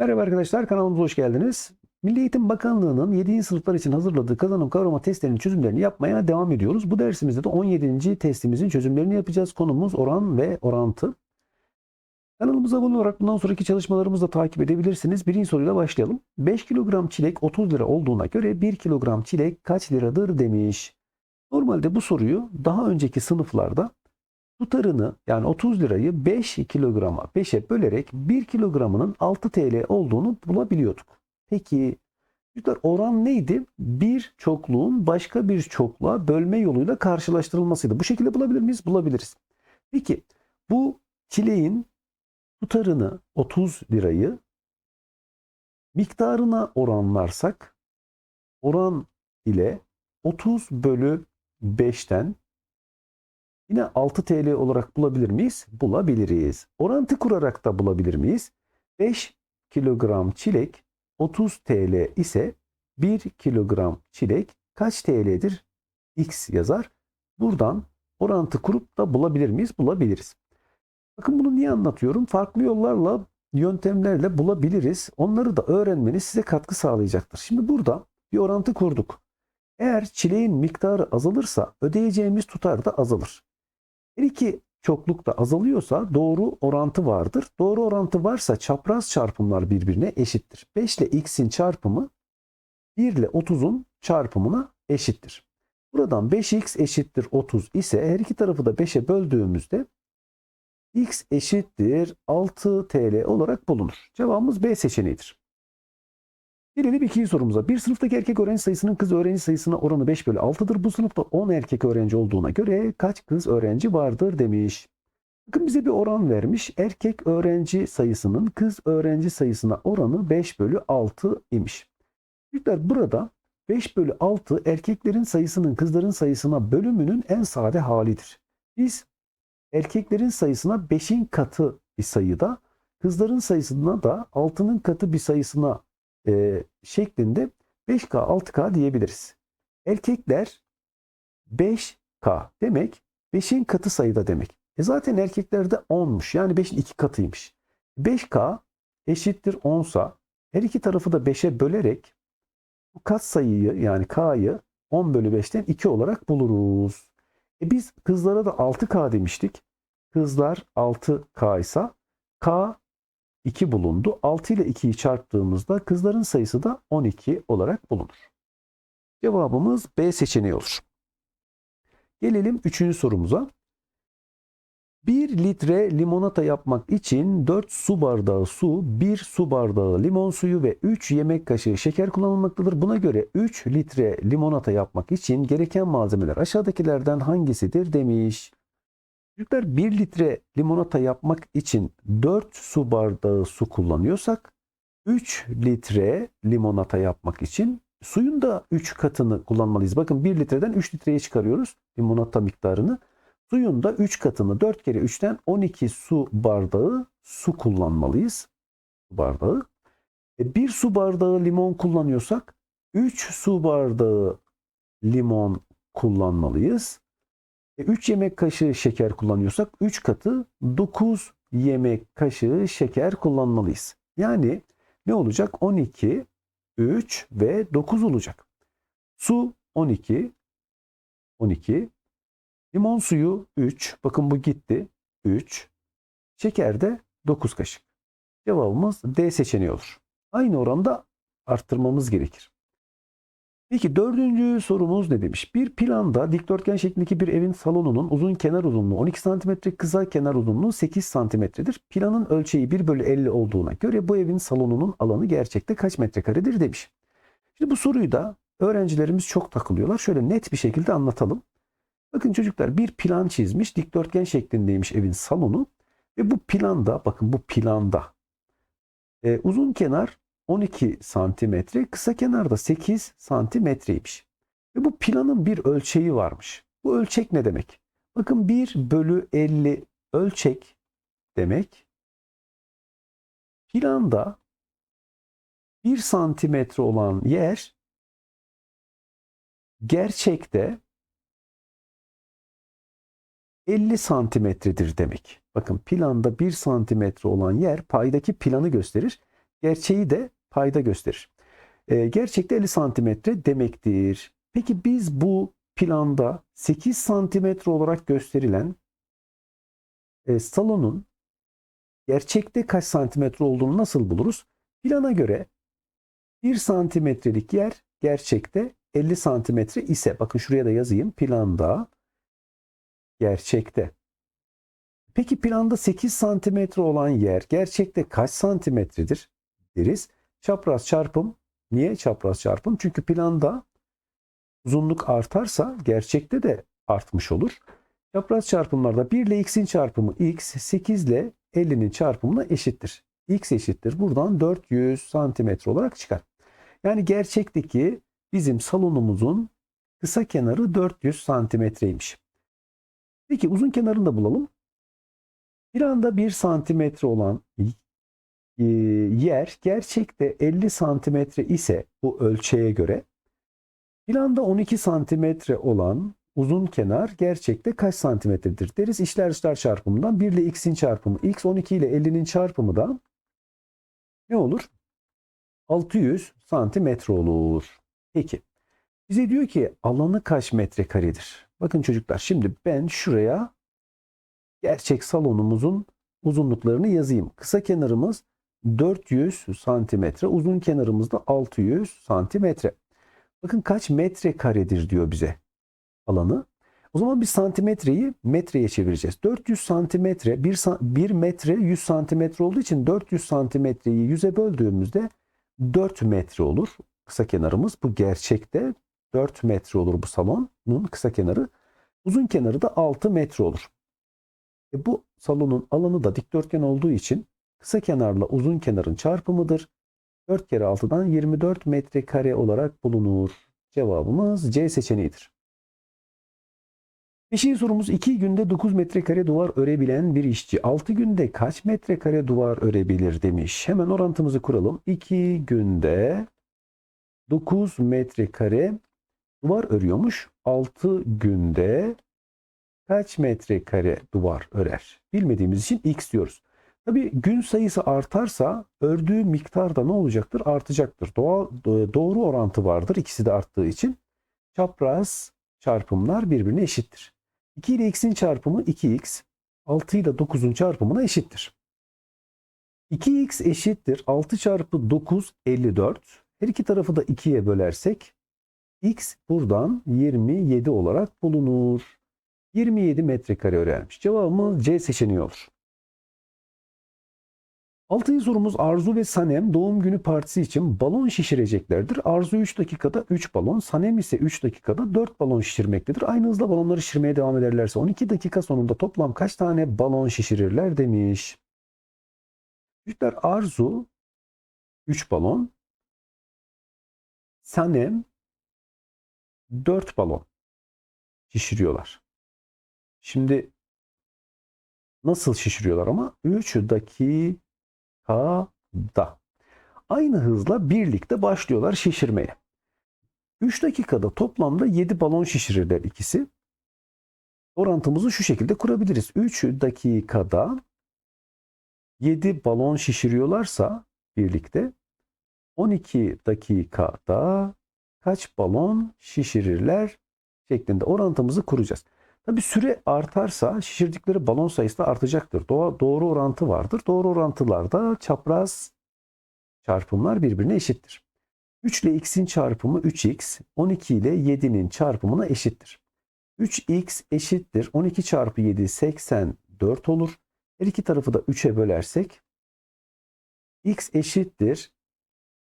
Merhaba arkadaşlar kanalımıza hoş geldiniz. Milli Eğitim Bakanlığı'nın 7. sınıflar için hazırladığı kazanım kavrama testlerinin çözümlerini yapmaya devam ediyoruz. Bu dersimizde de 17. testimizin çözümlerini yapacağız. Konumuz oran ve orantı. Kanalımıza abone olarak bundan sonraki çalışmalarımızı da takip edebilirsiniz. Birinci soruyla başlayalım. 5 kilogram çilek 30 lira olduğuna göre 1 kilogram çilek kaç liradır demiş. Normalde bu soruyu daha önceki sınıflarda tutarını yani 30 lirayı 5 kilograma 5'e bölerek 1 kilogramının 6 TL olduğunu bulabiliyorduk. Peki çocuklar oran neydi? Bir çokluğun başka bir çokluğa bölme yoluyla karşılaştırılmasıydı. Bu şekilde bulabilir miyiz? Bulabiliriz. Peki bu çileğin tutarını 30 lirayı miktarına oranlarsak oran ile 30 bölü 5'ten Yine 6 TL olarak bulabilir miyiz? Bulabiliriz. Orantı kurarak da bulabilir miyiz? 5 kilogram çilek 30 TL ise 1 kilogram çilek kaç TL'dir? X yazar. Buradan orantı kurup da bulabilir miyiz? Bulabiliriz. Bakın bunu niye anlatıyorum? Farklı yollarla, yöntemlerle bulabiliriz. Onları da öğrenmeniz size katkı sağlayacaktır. Şimdi burada bir orantı kurduk. Eğer çileğin miktarı azalırsa ödeyeceğimiz tutar da azalır. Her iki çokluk da azalıyorsa doğru orantı vardır. Doğru orantı varsa çapraz çarpımlar birbirine eşittir. 5 ile x'in çarpımı 1 ile 30'un çarpımına eşittir. Buradan 5x eşittir 30 ise her iki tarafı da 5'e böldüğümüzde x eşittir 6 TL olarak bulunur. Cevabımız B seçeneğidir. Gelelim ikinci sorumuza. Bir sınıftaki erkek öğrenci sayısının kız öğrenci sayısına oranı 5 bölü 6'dır. Bu sınıfta 10 erkek öğrenci olduğuna göre kaç kız öğrenci vardır demiş. Bakın bize bir oran vermiş. Erkek öğrenci sayısının kız öğrenci sayısına oranı 5 bölü 6 imiş. Çocuklar burada 5 bölü 6 erkeklerin sayısının kızların sayısına bölümünün en sade halidir. Biz erkeklerin sayısına 5'in katı bir sayıda, kızların sayısına da 6'nın katı bir sayısına e, şeklinde 5K 6K diyebiliriz. Erkekler 5K demek 5'in katı sayıda demek. E zaten erkeklerde 10'muş yani 5'in 2 katıymış. 5K eşittir 10 sa her iki tarafı da 5'e bölerek bu kat sayıyı yani K'yı 10 bölü 5'ten 2 olarak buluruz. E biz kızlara da 6K demiştik. Kızlar 6K ise K 2 bulundu. 6 ile 2'yi çarptığımızda kızların sayısı da 12 olarak bulunur. Cevabımız B seçeneği olur. Gelelim 3. sorumuza. 1 litre limonata yapmak için 4 su bardağı su, 1 su bardağı limon suyu ve 3 yemek kaşığı şeker kullanılmaktadır. Buna göre 3 litre limonata yapmak için gereken malzemeler aşağıdakilerden hangisidir demiş. Çocuklar 1 litre limonata yapmak için 4 su bardağı su kullanıyorsak 3 litre limonata yapmak için suyun da 3 katını kullanmalıyız. Bakın 1 litreden 3 litreye çıkarıyoruz limonata miktarını. Suyun da 3 katını 4 kere 3'ten 12 su bardağı su kullanmalıyız. Su bardağı. E, 1 su bardağı limon kullanıyorsak 3 su bardağı limon kullanmalıyız. 3 yemek kaşığı şeker kullanıyorsak 3 katı 9 yemek kaşığı şeker kullanmalıyız. Yani ne olacak? 12, 3 ve 9 olacak. Su 12, 12. Limon suyu 3. Bakın bu gitti. 3. Şeker de 9 kaşık. Cevabımız D seçeneği olur. Aynı oranda arttırmamız gerekir. Peki dördüncü sorumuz ne demiş? Bir planda dikdörtgen şeklindeki bir evin salonunun uzun kenar uzunluğu 12 cm, kısa kenar uzunluğu 8 cm'dir. Planın ölçeği 1 bölü 50 olduğuna göre bu evin salonunun alanı gerçekte kaç metrekaredir demiş. Şimdi bu soruyu da öğrencilerimiz çok takılıyorlar. Şöyle net bir şekilde anlatalım. Bakın çocuklar bir plan çizmiş. Dikdörtgen şeklindeymiş evin salonu. Ve bu planda bakın bu planda e, uzun kenar 12 santimetre, kısa kenarda 8 santimetreymiş. Ve bu planın bir ölçeği varmış. Bu ölçek ne demek? Bakın 1 bölü 50 ölçek demek. Planda 1 santimetre olan yer gerçekte 50 santimetredir demek. Bakın planda 1 santimetre olan yer paydaki planı gösterir. gerçeği de payda gösterir. E, gerçekte 50 santimetre demektir. Peki biz bu planda 8 santimetre olarak gösterilen e, salonun gerçekte kaç santimetre olduğunu nasıl buluruz? Plana göre 1 santimetrelik yer gerçekte 50 santimetre ise bakın şuraya da yazayım planda gerçekte. Peki planda 8 santimetre olan yer gerçekte kaç santimetredir deriz? Çapraz çarpım. Niye çapraz çarpım? Çünkü planda uzunluk artarsa gerçekte de artmış olur. Çapraz çarpımlarda 1 ile x'in çarpımı x 8 ile 50'nin çarpımına eşittir. x eşittir. Buradan 400 santimetre olarak çıkar. Yani gerçekteki bizim salonumuzun kısa kenarı 400 santimetreymiş. Peki uzun kenarını da bulalım. Bir anda 1 santimetre olan yer gerçekte 50 santimetre ise bu ölçeğe göre planda 12 santimetre olan uzun kenar gerçekte kaç santimetredir deriz. İşler dışlar çarpımından 1 ile x'in çarpımı x 12 ile 50'nin çarpımı da ne olur? 600 santimetre olur. Peki. Bize diyor ki alanı kaç metrekaredir? Bakın çocuklar şimdi ben şuraya gerçek salonumuzun uzunluklarını yazayım. Kısa kenarımız 400 santimetre, uzun kenarımız da 600 santimetre. Bakın kaç metrekaredir diyor bize alanı. O zaman bir santimetreyi metreye çevireceğiz. 400 santimetre 1, 1 metre 100 santimetre olduğu için 400 santimetreyi 100'e böldüğümüzde 4 metre olur. Kısa kenarımız bu gerçekte 4 metre olur bu salonun kısa kenarı. Uzun kenarı da 6 metre olur. E bu salonun alanı da dikdörtgen olduğu için kısa kenarla uzun kenarın çarpımıdır. 4 kere 6'dan 24 metrekare olarak bulunur. Cevabımız C seçeneğidir. Beşinci sorumuz 2 günde 9 metrekare duvar örebilen bir işçi 6 günde kaç metrekare duvar örebilir demiş. Hemen orantımızı kuralım. 2 günde 9 metrekare duvar örüyormuş. 6 günde kaç metrekare duvar örer? Bilmediğimiz için x diyoruz. Tabi gün sayısı artarsa ördüğü miktar da ne olacaktır? Artacaktır. Doğa, doğru orantı vardır ikisi de arttığı için. Çapraz çarpımlar birbirine eşittir. 2 ile x'in çarpımı 2x, 6 ile 9'un çarpımına eşittir. 2x eşittir 6 çarpı 9 54. Her iki tarafı da 2'ye bölersek x buradan 27 olarak bulunur. 27 metrekare örermiş. Cevabımız C seçeneği olur. Altıncı sorumuz Arzu ve Sanem doğum günü partisi için balon şişireceklerdir. Arzu 3 dakikada 3 balon, Sanem ise 3 dakikada 4 balon şişirmektedir. Aynı hızla balonları şişirmeye devam ederlerse 12 dakika sonunda toplam kaç tane balon şişirirler demiş. Çocuklar Arzu 3 balon, Sanem 4 balon şişiriyorlar. Şimdi nasıl şişiriyorlar ama 3 dakika dakikada. Aynı hızla birlikte başlıyorlar şişirmeye. 3 dakikada toplamda 7 balon şişirirler ikisi. Orantımızı şu şekilde kurabiliriz. 3 dakikada 7 balon şişiriyorlarsa birlikte 12 dakikada kaç balon şişirirler şeklinde orantımızı kuracağız. Tabi süre artarsa şişirdikleri balon sayısı da artacaktır. Doğa, doğru orantı vardır. Doğru orantılarda çapraz çarpımlar birbirine eşittir. 3 ile x'in çarpımı 3x, 12 ile 7'nin çarpımına eşittir. 3x eşittir. 12 çarpı 7 84 olur. Her iki tarafı da 3'e bölersek x eşittir.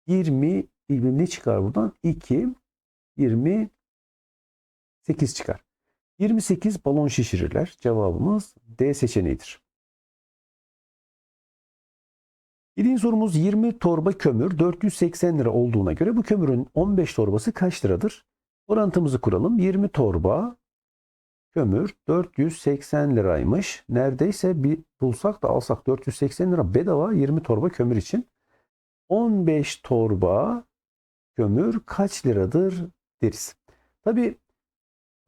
20 ne çıkar buradan? 2 28 çıkar. 28 balon şişirirler. Cevabımız D seçeneğidir. Yedinci sorumuz 20 torba kömür 480 lira olduğuna göre bu kömürün 15 torbası kaç liradır? Orantımızı kuralım. 20 torba kömür 480 liraymış. Neredeyse bir bulsak da alsak 480 lira bedava 20 torba kömür için. 15 torba kömür kaç liradır deriz. Tabi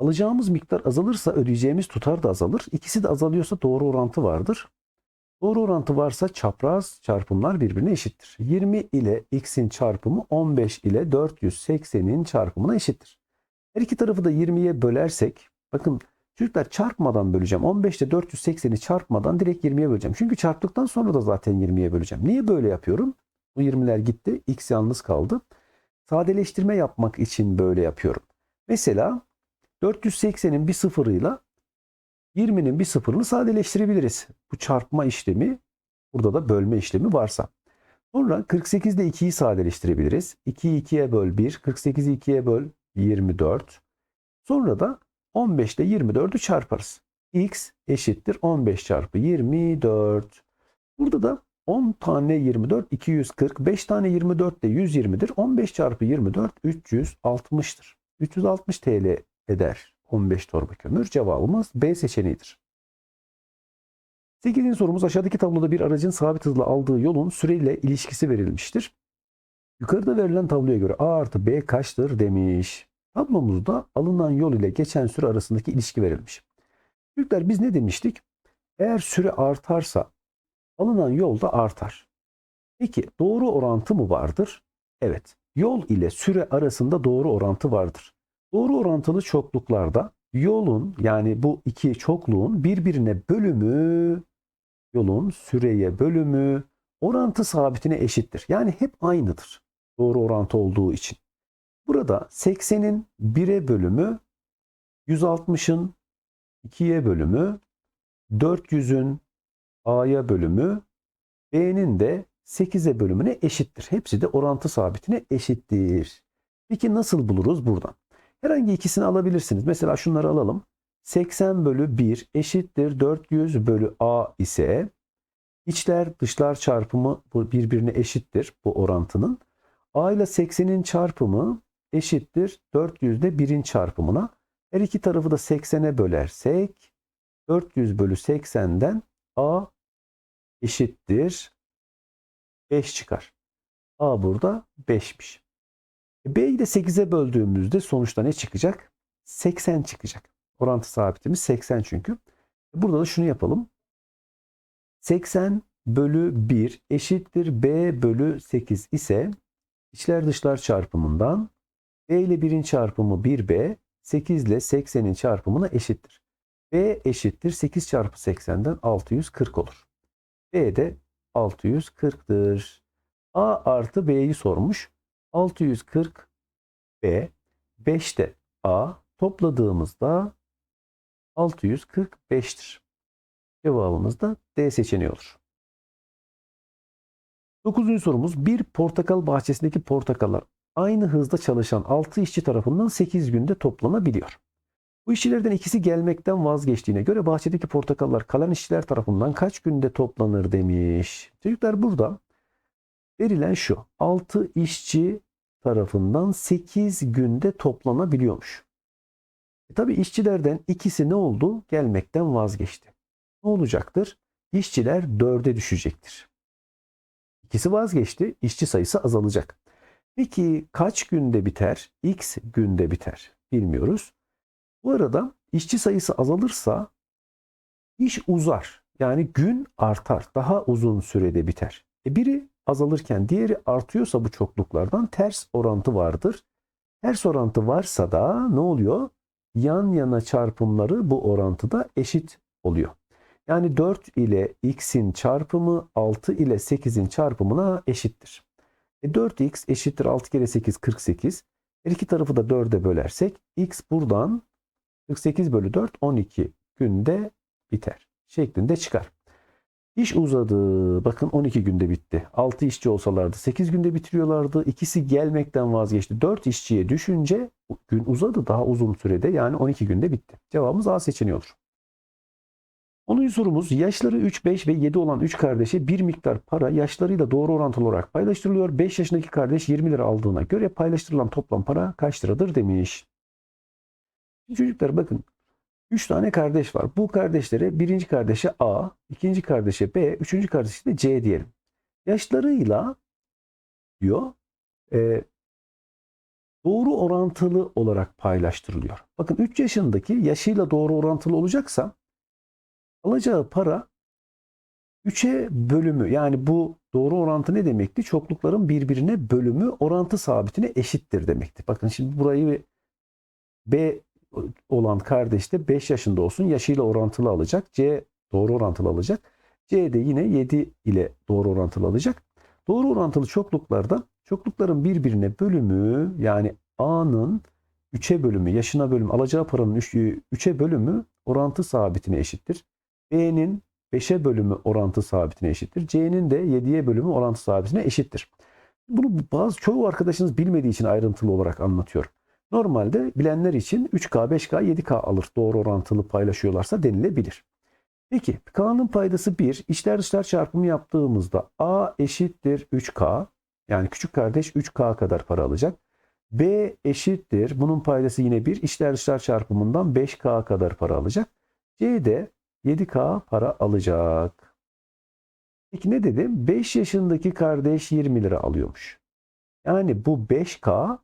Alacağımız miktar azalırsa ödeyeceğimiz tutar da azalır. İkisi de azalıyorsa doğru orantı vardır. Doğru orantı varsa çapraz çarpımlar birbirine eşittir. 20 ile x'in çarpımı 15 ile 480'in çarpımına eşittir. Her iki tarafı da 20'ye bölersek bakın çocuklar çarpmadan böleceğim. 15 ile 480'i çarpmadan direkt 20'ye böleceğim. Çünkü çarptıktan sonra da zaten 20'ye böleceğim. Niye böyle yapıyorum? Bu 20'ler gitti. X yalnız kaldı. Sadeleştirme yapmak için böyle yapıyorum. Mesela 480'in bir sıfırıyla 20'nin bir sıfırını sadeleştirebiliriz. Bu çarpma işlemi burada da bölme işlemi varsa. Sonra 48 ile 2'yi sadeleştirebiliriz. 2'yi 2'ye böl 1, 48'i 2'ye böl 24. Sonra da 15 ile 24'ü çarparız. x eşittir 15 çarpı 24. Burada da 10 tane 24 240, 5 tane 24 de 120'dir. 15 çarpı 24 360'tır. 360 TL eder 15 torba kömür. Cevabımız B seçeneğidir. 8. sorumuz aşağıdaki tabloda bir aracın sabit hızla aldığı yolun süreyle ilişkisi verilmiştir. Yukarıda verilen tabloya göre A artı B kaçtır demiş. Tablomuzda alınan yol ile geçen süre arasındaki ilişki verilmiş. Çocuklar biz ne demiştik? Eğer süre artarsa alınan yol da artar. Peki doğru orantı mı vardır? Evet. Yol ile süre arasında doğru orantı vardır. Doğru orantılı çokluklarda yolun yani bu iki çokluğun birbirine bölümü yolun süreye bölümü orantı sabitine eşittir. Yani hep aynıdır. Doğru orantı olduğu için. Burada 80'in 1'e bölümü 160'ın 2'ye bölümü 400'ün A'ya bölümü B'nin de 8'e bölümüne eşittir. Hepsi de orantı sabitine eşittir. Peki nasıl buluruz buradan? Herhangi ikisini alabilirsiniz. Mesela şunları alalım. 80 bölü 1 eşittir 400 bölü A ise içler dışlar çarpımı birbirine eşittir bu orantının. A ile 80'in çarpımı eşittir 400 ile 1'in çarpımına. Her iki tarafı da 80'e bölersek 400 bölü 80'den A eşittir 5 çıkar. A burada 5'miş. B'yi de 8'e böldüğümüzde sonuçta ne çıkacak? 80 çıkacak. Orantı sabitimiz 80 çünkü. Burada da şunu yapalım. 80 bölü 1 eşittir B bölü 8 ise içler dışlar çarpımından B ile 1'in çarpımı 1B 8 ile 80'in çarpımına eşittir. B eşittir 8 çarpı 80'den 640 olur. B de 640'tır. A artı B'yi sormuş. 640 B 5 de A topladığımızda 645'tir. Cevabımız da D seçeneği olur. Dokuzuncu sorumuz bir portakal bahçesindeki portakallar aynı hızda çalışan 6 işçi tarafından 8 günde toplanabiliyor. Bu işçilerden ikisi gelmekten vazgeçtiğine göre bahçedeki portakallar kalan işçiler tarafından kaç günde toplanır demiş. Çocuklar burada verilen şu 6 işçi tarafından 8 günde toplanabiliyormuş. E tabi işçilerden ikisi ne oldu? Gelmekten vazgeçti. Ne olacaktır? İşçiler 4'e düşecektir. İkisi vazgeçti, işçi sayısı azalacak. Peki kaç günde biter? X günde biter. Bilmiyoruz. Bu arada işçi sayısı azalırsa iş uzar. Yani gün artar. Daha uzun sürede biter. E biri azalırken diğeri artıyorsa bu çokluklardan ters orantı vardır. Ters orantı varsa da ne oluyor? Yan yana çarpımları bu orantıda eşit oluyor. Yani 4 ile x'in çarpımı 6 ile 8'in çarpımına eşittir. E 4x eşittir 6 kere 8 48. Her iki tarafı da 4'e bölersek x buradan 48 bölü 4 12 günde biter şeklinde çıkar. İş uzadı. Bakın 12 günde bitti. 6 işçi olsalardı 8 günde bitiriyorlardı. İkisi gelmekten vazgeçti. 4 işçiye düşünce gün uzadı daha uzun sürede yani 12 günde bitti. Cevabımız A seçeneği olur. 10. sorumuz yaşları 3, 5 ve 7 olan 3 kardeşe bir miktar para yaşlarıyla doğru orantılı olarak paylaştırılıyor. 5 yaşındaki kardeş 20 lira aldığına göre paylaştırılan toplam para kaç liradır demiş. Çocuklar bakın 3 tane kardeş var. Bu kardeşlere birinci kardeşe A, ikinci kardeşe B, üçüncü kardeşe de C diyelim. Yaşlarıyla diyor e, doğru orantılı olarak paylaştırılıyor. Bakın 3 yaşındaki yaşıyla doğru orantılı olacaksa alacağı para 3'e bölümü yani bu doğru orantı ne demekti? Çoklukların birbirine bölümü orantı sabitine eşittir demekti. Bakın şimdi burayı B olan kardeş de 5 yaşında olsun yaşıyla orantılı alacak. C doğru orantılı alacak. C de yine 7 ile doğru orantılı alacak. Doğru orantılı çokluklarda çoklukların birbirine bölümü yani A'nın 3'e bölümü, yaşına bölümü, alacağı paranın 3'e bölümü orantı sabitine eşittir. B'nin 5'e bölümü orantı sabitine eşittir. C'nin de 7'ye bölümü orantı sabitine eşittir. Bunu bazı çoğu arkadaşınız bilmediği için ayrıntılı olarak anlatıyorum. Normalde bilenler için 3K, 5K, 7K alır doğru orantılı paylaşıyorlarsa denilebilir. Peki K'nın paydası 1. İçler dışlar çarpımı yaptığımızda A eşittir 3K. Yani küçük kardeş 3K kadar para alacak. B eşittir. Bunun paydası yine 1. İçler dışlar çarpımından 5K kadar para alacak. C de 7K para alacak. Peki ne dedim? 5 yaşındaki kardeş 20 lira alıyormuş. Yani bu 5K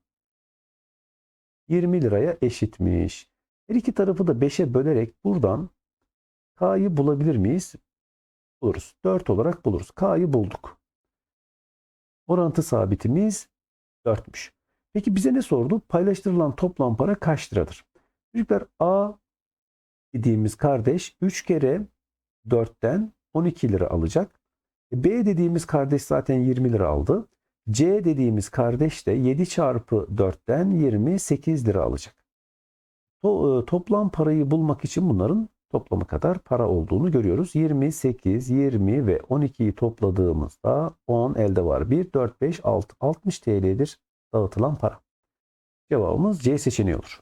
20 liraya eşitmiş. Her iki tarafı da 5'e bölerek buradan K'yı bulabilir miyiz? Buluruz. 4 olarak buluruz. K'yı bulduk. Orantı sabitimiz 4'müş. Peki bize ne sordu? Paylaştırılan toplam para kaç liradır? Çocuklar A dediğimiz kardeş 3 kere 4'ten 12 lira alacak. E, B dediğimiz kardeş zaten 20 lira aldı. C dediğimiz kardeş de 7 çarpı 4'ten 28 lira alacak. To, e, toplam parayı bulmak için bunların toplamı kadar para olduğunu görüyoruz. 28, 20 ve 12'yi topladığımızda 10 elde var. 1, 4, 5, 6. 60 TL'dir dağıtılan para. Cevabımız C seçeneği olur.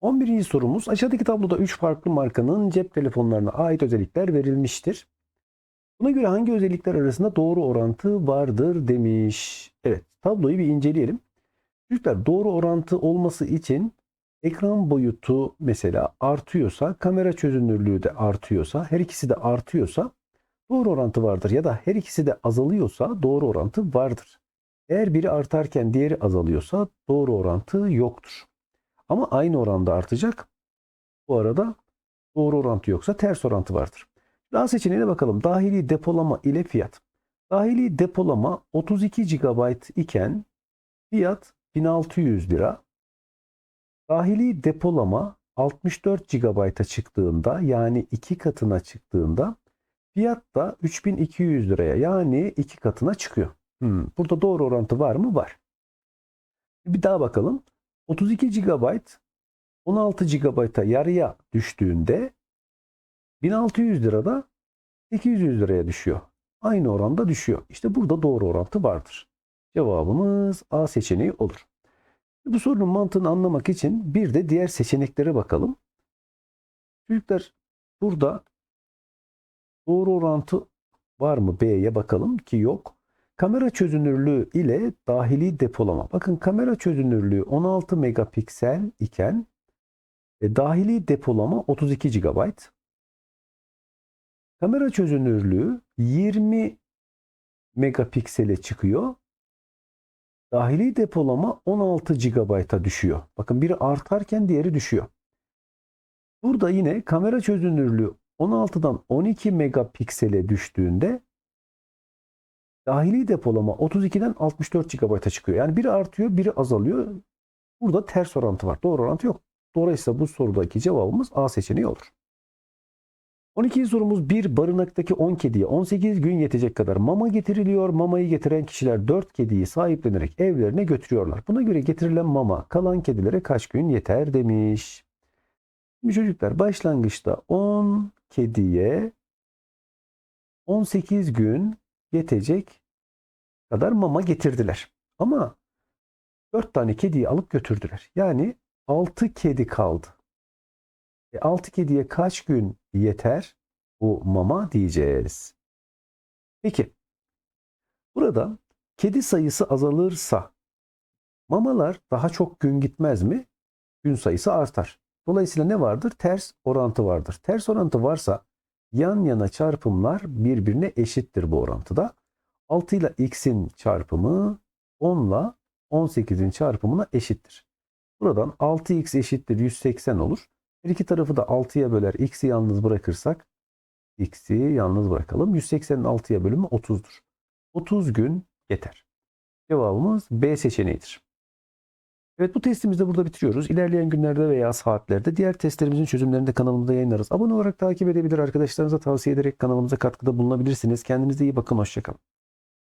11. sorumuz aşağıdaki tabloda 3 farklı markanın cep telefonlarına ait özellikler verilmiştir. Buna göre hangi özellikler arasında doğru orantı vardır demiş. Evet tabloyu bir inceleyelim. Çocuklar doğru orantı olması için ekran boyutu mesela artıyorsa, kamera çözünürlüğü de artıyorsa, her ikisi de artıyorsa doğru orantı vardır. Ya da her ikisi de azalıyorsa doğru orantı vardır. Eğer biri artarken diğeri azalıyorsa doğru orantı yoktur. Ama aynı oranda artacak. Bu arada doğru orantı yoksa ters orantı vardır. Daha seçeneğine bakalım. Dahili depolama ile fiyat. Dahili depolama 32 GB iken fiyat 1600 lira. Dahili depolama 64 GB'a çıktığında yani iki katına çıktığında fiyat da 3200 liraya yani iki katına çıkıyor. Hmm, burada doğru orantı var mı? Var. Bir daha bakalım. 32 GB 16 GB'a yarıya düştüğünde 1600 lirada 800 liraya düşüyor. Aynı oranda düşüyor. İşte burada doğru orantı vardır. Cevabımız A seçeneği olur. Bu sorunun mantığını anlamak için bir de diğer seçeneklere bakalım. Çocuklar burada doğru orantı var mı B'ye bakalım ki yok. Kamera çözünürlüğü ile dahili depolama. Bakın kamera çözünürlüğü 16 megapiksel iken e, dahili depolama 32 GB. Kamera çözünürlüğü 20 megapiksele çıkıyor. Dahili depolama 16 GB'a düşüyor. Bakın biri artarken diğeri düşüyor. Burada yine kamera çözünürlüğü 16'dan 12 megapiksele düştüğünde dahili depolama 32'den 64 GB'a çıkıyor. Yani biri artıyor, biri azalıyor. Burada ters orantı var. Doğru orantı yok. Dolayısıyla bu sorudaki cevabımız A seçeneği olur. 12. sorumuz bir barınaktaki 10 kediye 18 gün yetecek kadar mama getiriliyor. Mamayı getiren kişiler 4 kediyi sahiplenerek evlerine götürüyorlar. Buna göre getirilen mama kalan kedilere kaç gün yeter demiş. Şimdi çocuklar başlangıçta 10 kediye 18 gün yetecek kadar mama getirdiler. Ama 4 tane kediyi alıp götürdüler. Yani 6 kedi kaldı. E, 6 kediye kaç gün yeter bu mama diyeceğiz. Peki burada kedi sayısı azalırsa mamalar daha çok gün gitmez mi? Gün sayısı artar. Dolayısıyla ne vardır? Ters orantı vardır. Ters orantı varsa yan yana çarpımlar birbirine eşittir bu orantıda. 6 ile x'in çarpımı 10 ile 18'in çarpımına eşittir. Buradan 6x eşittir 180 olur. Her iki tarafı da 6'ya böler x'i yalnız bırakırsak X'i yalnız bırakalım. 186'ya bölümü 30'dur. 30 gün yeter. Cevabımız B seçeneğidir. Evet bu testimizi de burada bitiriyoruz. İlerleyen günlerde veya saatlerde diğer testlerimizin çözümlerini de kanalımızda yayınlarız. Abone olarak takip edebilir, arkadaşlarınıza tavsiye ederek kanalımıza katkıda bulunabilirsiniz. Kendinize iyi bakın, hoşçakalın.